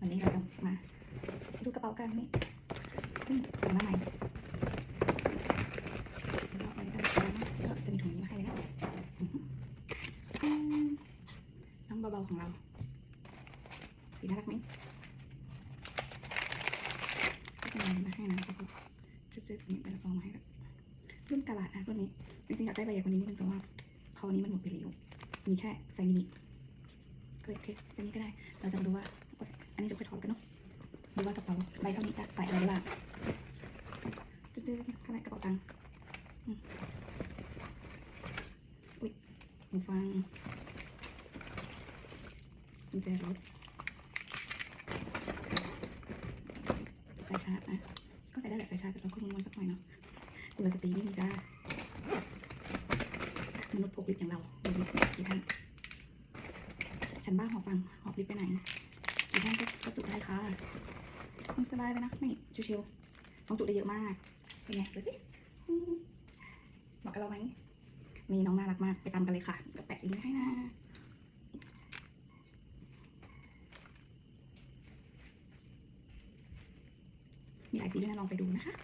วันนี้เราจะมา ดูกระเป๋ากันนี่อืมถุงมาใหม่แล้วอันนี้จะมีอะไรบ้างก็จะมีถุงนี้มาให้แล้วอือหืออืมน้องเบาๆของเราสีน่ารักไหมก็จะมีมาให้นะก็คือจืดๆนี่เป็นกระเป๋ามาให้แบบรุ่นกาลาดนะรุ่นนี้จริงๆอยากได้ใบใหญ่กว่านี้นิดนึงแต่ว่าเขานี้มันหมดไปแล้วมีแค่ไซส์มินิก็เลยโอเคไซส์นี้ก็ได้เราจะมาดูว่า ดูว่ากระเป๋าใบเท่านี้จะใส่อะไรได้บ้างจืดๆข้างในกระเป๋าตังค์อุ้ยหูฟังกุญแจรถสายชาร์จนะ ก็ใส่ได้แหละสายชาร์จแต่เราก็ม้วนๆสักหน่อยเนาะกุลสตรีไม่มีจ้ามนุษย์พกลิฟต์อย่างเราดูดิกี่ท่านฉันบ้าหอบฟังหอบลิฟต์ไปไหนกี่ท่านก็จุได้ มันสบายเลยนะนี่ชิวๆต้องจุได้เยอะมากเป็นไงดูสิอืมเหมาะกับเราไหมมีน้องน่ารักมากไปตามกันเลยค่ะเดี๋ยวแปะลิงก์ให้นะมีหลายสีด้วยนะลองไปดูนะคะ